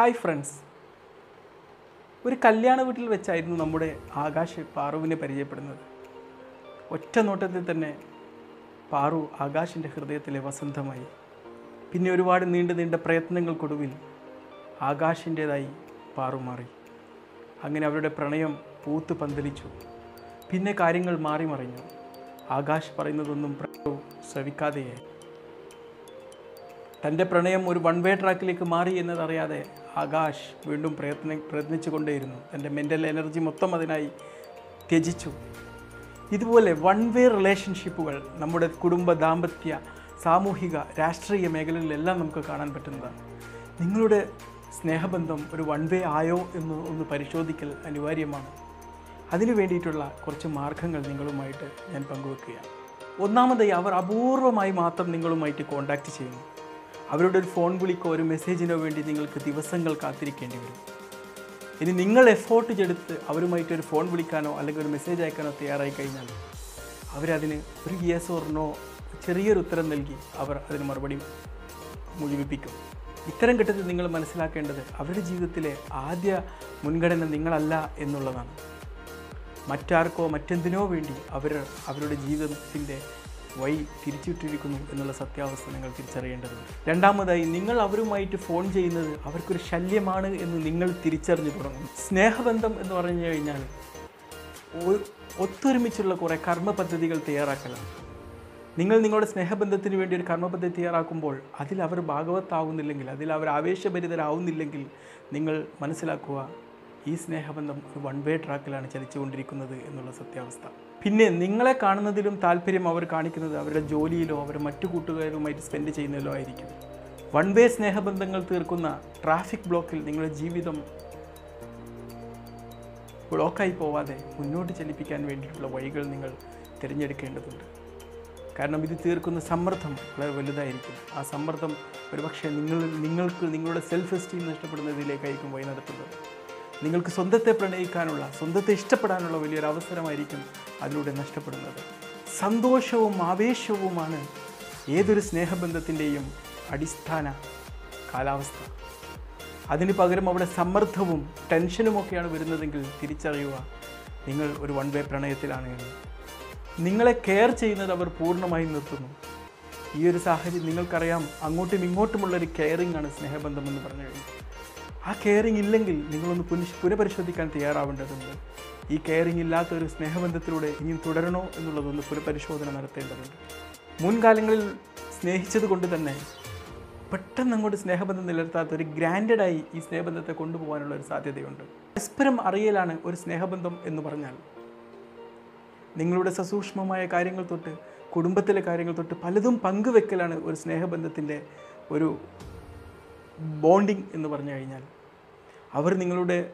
Hi friends ഒരു കല്യാണ വീട്ടിൽ വെച്ചായിരുന്നു നമ്മുടെ ആകാശ് പാറുവിനെ പരിചയപ്പെടുന്നത്. ഒറ്റ നോട്ടത്തിൽ തന്നെ പാറു ആകാശിന്റെ ഹൃദയത്തിലെ വസന്തമായി. പിന്നെ ഒരുപാട് നീണ്ട നീണ്ട പ്രയത്നങ്ങൾക്കൊടുവിൽ ആകാശിന്റേതായി പാറു മാറി. അങ്ങനെ അവരുടെ പ്രണയം പൂത്ത് പന്തലിച്ചു. പിന്നെ കാര്യങ്ങൾ മാറി മറിഞ്ഞു. ആകാശ് പറയുന്നതൊന്നും പാറു ശ്രവിക്കാതെയായി. തന്റെ പ്രണയം ഒരു വൺ വേ ട്രാക്കിലേക്ക് മാറി എന്നതറിയാതെ ആകാശ് വീണ്ടും പ്രയത്ന പ്രയത്നിച്ചു കൊണ്ടേയിരുന്നു തന്റെ മെന്റൽ എനർജി മൊത്തം അതിനായി ത്യജിച്ചു. ഇതുപോലെ വൺ വേ റിലേഷൻഷിപ്പുകൾ നമ്മുടെ കുടുംബ ദാമ്പത്യ സാമൂഹിക രാഷ്ട്രീയ മേഖലകളിലെല്ലാം നമുക്ക് കാണാൻ പറ്റുന്നതാണ്. നിങ്ങളുടെ സ്നേഹബന്ധം ഒരു വൺ വേ ആയോ എന്ന് ഒന്ന് പരിശോധിക്കൽ അനിവാര്യമാണ്. അതിനു വേണ്ടിയിട്ടുള്ള കുറച്ച് മാർഗങ്ങൾ നിങ്ങളുമായിട്ട് ഞാൻ പങ്കുവെക്കുകയാണ്. ഒന്നാമതായി അവർ അപൂർവമായി മാത്രം നിങ്ങളുമായിട്ട് കോണ്ടാക്റ്റ് ചെയ്യുന്നു. അവരുടെ ഒരു ഫോൺ വിളിക്കോ ഒരു മെസ്സേജിനോ വേണ്ടി നിങ്ങൾക്ക് ദിവസങ്ങൾ കാത്തിരിക്കേണ്ടി വരും. ഇനി നിങ്ങൾ എഫോർട്ട് ചെടുത്ത് അവരുമായിട്ട് ഒരു ഫോൺ വിളിക്കാനോ അല്ലെങ്കിൽ ഒരു മെസ്സേജ് അയക്കാനോ തയ്യാറായി കഴിഞ്ഞാൽ അവരതിന് ഒരു യെസ് ഓർണോ ചെറിയൊരു ഉത്തരം നൽകി അവർ അതിന് മറുപടി മുഴുവിപ്പിക്കും. ഇത്തരം ഘട്ടത്തിൽ നിങ്ങൾ മനസ്സിലാക്കേണ്ടത് അവരുടെ ജീവിതത്തിലെ ആദ്യ മുൻഗണന നിങ്ങളല്ല എന്നുള്ളതാണ്. മറ്റാർക്കോ മറ്റെന്തിനോ വേണ്ടി അവർ അവരുടെ ജീവിതത്തിന്റെ വഴി തിരിച്ചിട്ടിരിക്കുന്നു എന്നുള്ള സത്യാവസ്ഥ നിങ്ങൾ തിരിച്ചറിയേണ്ടതുണ്ട്. രണ്ടാമതായി നിങ്ങൾ അവരുമായിട്ട് ഫോൺ ചെയ്യുന്നത് അവർക്കൊരു ശല്യമാണ് എന്ന് നിങ്ങൾ തിരിച്ചറിഞ്ഞു തുടങ്ങും. സ്നേഹബന്ധം എന്ന് പറഞ്ഞു കഴിഞ്ഞാൽ ഒത്തൊരുമിച്ചുള്ള കുറേ കർമ്മ പദ്ധതികൾ തയ്യാറാക്കലാണ്. നിങ്ങൾ നിങ്ങളുടെ സ്നേഹബന്ധത്തിന് വേണ്ടി ഒരു കർമ്മ പദ്ധതി തയ്യാറാക്കുമ്പോൾ അതിൽ അവർ ഭാഗവത്താവുന്നില്ലെങ്കിൽ അതിൽ അവർ ആവേശഭരിതരാവുന്നില്ലെങ്കിൽ നിങ്ങൾ മനസ്സിലാക്കുക ഈ സ്നേഹബന്ധം ഒരു വൺ വേ ട്രാക്കിലാണ് ചലിച്ചുകൊണ്ടിരിക്കുന്നത് എന്നുള്ള സത്യാവസ്ഥ. പിന്നെ നിങ്ങളെ കാണുന്നതിലും താല്പര്യം അവർ കാണിക്കുന്നത് അവരുടെ ജോലിയിലോ അവരുടെ മറ്റു കൂട്ടുകാരുമായിട്ട് സ്പെൻഡ് ചെയ്യുന്നതിലോ ആയിരിക്കും. വൺ വേ സ്നേഹബന്ധങ്ങൾ തീർക്കുന്ന ട്രാഫിക് ബ്ലോക്കിൽ നിങ്ങളുടെ ജീവിതം ബ്ലോക്കായി പോവാതെ മുന്നോട്ട് ചലിപ്പിക്കാൻ വേണ്ടിയിട്ടുള്ള വഴികൾ നിങ്ങൾ തിരഞ്ഞെടുക്കേണ്ടതുണ്ട്. കാരണം ഇത് തീർക്കുന്ന സമ്മർദ്ദം വളരെ വലുതായിരിക്കും. ആ സമ്മർദ്ദം ഒരുപക്ഷെ നിങ്ങൾ നിങ്ങൾക്ക് നിങ്ങളുടെ സെൽഫ് എസ്റ്റീം നഷ്ടപ്പെടുന്നതിലേക്കായിരിക്കും വഴി നടത്തുന്നത്. നിങ്ങൾക്ക് സ്വന്തത്തെ പ്രണയിക്കാനുള്ള സ്വന്തത്തെ ഇഷ്ടപ്പെടാനുള്ള വലിയൊരു അവസരമായിരിക്കും അതിലൂടെ നഷ്ടപ്പെടുന്നത്. സന്തോഷവും ആവേശവുമാണ് ഏതൊരു സ്നേഹബന്ധത്തിന്റെയും അടിസ്ഥാന കാലാവസ്ഥ. അതിന് പകരം അവിടെ സമ്മർദ്ദവും ടെൻഷനുമൊക്കെയാണ് വരുന്നതെങ്കിൽ തിരിച്ചറിയുക നിങ്ങൾ ഒരു വൺ വേ പ്രണയത്തിലാണ് എന്ന്. നിങ്ങളെ കെയർ ചെയ്യുന്നത് അവർ പൂർണമായി നിർത്തുന്നു. ഈ ഒരു സാഹചര്യം നിങ്ങൾക്കറിയാം അങ്ങോട്ടും ഇങ്ങോട്ടുമുള്ളൊരു കെയറിംഗ് ആണ് സ്നേഹബന്ധം എന്ന് പറഞ്ഞു കഴിഞ്ഞാൽ ആ കെയറിംഗ് ഇല്ലെങ്കിൽ നിങ്ങളൊന്ന് പുനഃ പുനഃപരിശോധിക്കാൻ തയ്യാറാവേണ്ടതുണ്ട്. ഈ കെയറിങ് ഇല്ലാത്ത ഒരു സ്നേഹബന്ധത്തിലൂടെ ഇനിയും തുടരണോ എന്നുള്ളതൊന്ന് പുനഃപരിശോധന നടത്തേണ്ടതുണ്ട്. മുൻകാലങ്ങളിൽ സ്നേഹിച്ചത് കൊണ്ട് തന്നെ പെട്ടെന്ന് അങ്ങോട്ട് സ്നേഹബന്ധം നിലനിർത്താത്ത ഒരു ഗ്രാൻഡഡായി ഈ സ്നേഹബന്ധത്തെ കൊണ്ടുപോകാനുള്ള ഒരു സാധ്യതയുണ്ട്. പരസ്പരം അറിയലാണ് ഒരു സ്നേഹബന്ധം എന്ന് പറഞ്ഞാൽ. നിങ്ങളുടെ സസൂക്ഷ്മമായ കാര്യങ്ങൾ തൊട്ട് കുടുംബത്തിലെ കാര്യങ്ങൾ തൊട്ട് പലതും പങ്കുവെക്കലാണ് ഒരു സ്നേഹബന്ധത്തിന്റെ ഒരു ബോണ്ടിങ് എന്ന് പറഞ്ഞു കഴിഞ്ഞാൽ അവർ നിങ്ങളുടെ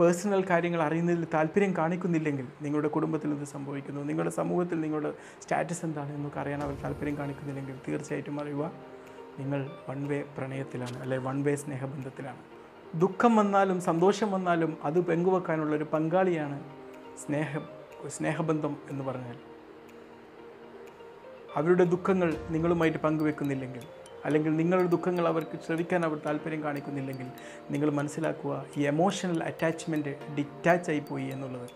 പേഴ്സണൽ കാര്യങ്ങൾ അറിയുന്നതിൽ താല്പര്യം കാണിക്കുന്നില്ലെങ്കിൽ നിങ്ങളുടെ കുടുംബത്തിൽ എന്ത് സംഭവിക്കുന്നു? നിങ്ങളുടെ സമൂഹത്തിൽ നിങ്ങളുടെ സ്റ്റാറ്റസ് എന്താണ് എന്നൊക്കെ അറിയാൻ അവർ താല്പര്യം കാണിക്കുന്നില്ലെങ്കിൽ തീർച്ചയായിട്ടും അറിയുക നിങ്ങൾ വൺ വേ പ്രണയത്തിലാണ് അല്ലെ വൺ വേ സ്നേഹബന്ധത്തിലാണ്. ദുഃഖം വന്നാലും സന്തോഷം വന്നാലും അത് പങ്കുവെക്കാനുള്ള ഒരു പങ്കാളിയാണ് സ്നേഹം സ്നേഹബന്ധം എന്ന് പറഞ്ഞാൽ. അവരുടെ ദുഃഖങ്ങൾ നിങ്ങളുമായിട്ട് പങ്കുവെക്കുന്നില്ലെങ്കിൽ അല്ലെങ്കിൽ നിങ്ങളുടെ ദുഃഖങ്ങൾ അവർക്ക് ശ്രവിക്കാൻ അവർ താല്പര്യം കാണിക്കുന്നില്ലെങ്കിൽ നിങ്ങൾ മനസ്സിലാക്കുക ഈ എമോഷണൽ അറ്റാച്ച്മെന്റ് ഡിറ്റാച്ച് പോയി എന്നുള്ളത്.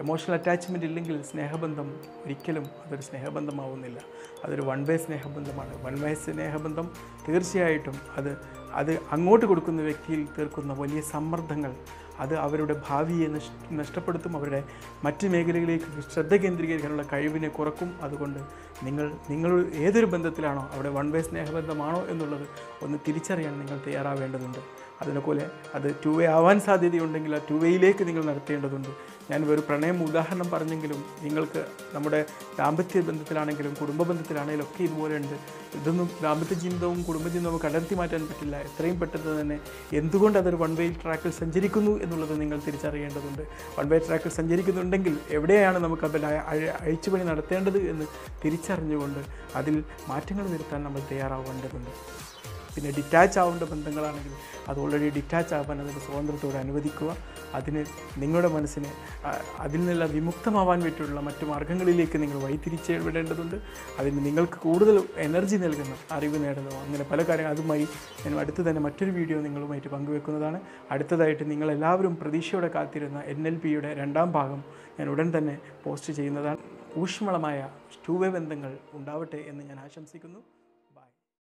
എമോഷണൽ അറ്റാച്ച്മെന്റ് ഇല്ലെങ്കിൽ സ്നേഹബന്ധം ഒരിക്കലും അതൊരു സ്നേഹബന്ധമാവുന്നില്ല. അതൊരു വൺ വേ സ്നേഹബന്ധമാണ്. വൺ വേ സ്നേഹബന്ധം തീർച്ചയായിട്ടും അത് അത് അങ്ങോട്ട് കൊടുക്കുന്ന വ്യക്തിയിൽ തീർക്കുന്ന വലിയ സമ്മർദ്ദങ്ങൾ അത് അവരുടെ ഭാവിയെ നഷ് നഷ്ടപ്പെടുത്തും അവരുടെ മറ്റ് മേഖലകളിലേക്ക് ശ്രദ്ധ കേന്ദ്രീകരിക്കാനുള്ള കഴിവിനെ കുറക്കും. അതുകൊണ്ട് നിങ്ങൾ നിങ്ങൾ ഏതൊരു ബന്ധത്തിലാണോ അവിടെ വൺ വേ സ്നേഹബന്ധമാണോ എന്നുള്ളത് ഒന്ന് തിരിച്ചറിയാൻ നിങ്ങൾ തയ്യാറാവേണ്ടതുണ്ട്. അതിനെപ്പോലെ അത് ടു വേ ആവാൻ സാധ്യതയുണ്ടെങ്കിൽ ആ ടു വേയിലേക്ക് നിങ്ങൾ നടത്തേണ്ടതുണ്ട്. ഞാൻ ഒരു പ്രണയം ഉദാഹരണം പറഞ്ഞെങ്കിലും നിങ്ങൾക്ക് നമ്മുടെ ദാമ്പത്യ ബന്ധത്തിലാണെങ്കിലും കുടുംബ ബന്ധത്തിലാണെങ്കിലും ഒക്കെ ഇതുപോലെ ഉണ്ട് ഇതൊന്നും ദാമ്പത്യ ജീവിതവും കുടുംബജീവിതവും കടർത്തി മാറ്റാൻ പറ്റില്ല. എത്രയും പെട്ടെന്ന് തന്നെ എന്തുകൊണ്ട് അതൊരു വൺ വേ ട്രാക്കിൽ സഞ്ചരിക്കുന്നു എന്നുള്ളത് നിങ്ങൾ തിരിച്ചറിയേണ്ടതുണ്ട്. വൺ വേ ട്രാക്കിൽ സഞ്ചരിക്കുന്നുണ്ടെങ്കിൽ എവിടെയാണ് നമുക്ക് അതിൽ അഴിച്ചുപണി നടത്തേണ്ടത് എന്ന് തിരിച്ചറിഞ്ഞുകൊണ്ട് അതിൽ മാറ്റങ്ങൾ വരുത്താൻ നമ്മൾ തയ്യാറാവേണ്ടതുണ്ട്. പിന്നെ ഡിറ്റാച്ച് ആവേണ്ട ബന്ധങ്ങളാണെങ്കിൽ അത് ഓൾറെഡി ഡിറ്റാച്ച് ആവാൻ അതിന്റെ സ്വാതന്ത്ര്യത്തോടെ അനുവദിക്കുക. അതിന് നിങ്ങളുടെ മനസ്സിനെ അതിൽ നിന്നുള്ള വിമുക്തമാവാൻ വേണ്ടിയുള്ള മറ്റു മാർഗങ്ങളിലേക്ക് നിങ്ങൾ വഴിതിരിച്ച് വിടേണ്ടതുണ്ട്. അതിന് നിങ്ങൾക്ക് കൂടുതൽ എനർജി നൽകുന്ന അറിവ് നേടുന്നതോ അങ്ങനെ പല കാര്യങ്ങൾ. അതുമായി ഞാൻ അടുത്ത് തന്നെ മറ്റൊരു വീഡിയോ നിങ്ങളുമായിട്ട് പങ്കുവെക്കുന്നതാണ്. അടുത്തതായിട്ട് നിങ്ങളെല്ലാവരും പ്രതീക്ഷയോടെ കാത്തിരുന്ന എൻ എൽ പിയുടെ രണ്ടാം ഭാഗം ഞാൻ ഉടൻ തന്നെ പോസ്റ്റ് ചെയ്യുന്നതാണ്. ഊഷ്മളമായ ടൂ വേ ബന്ധങ്ങൾ ഉണ്ടാവട്ടെ എന്ന് ഞാൻ ആശംസിക്കുന്നു.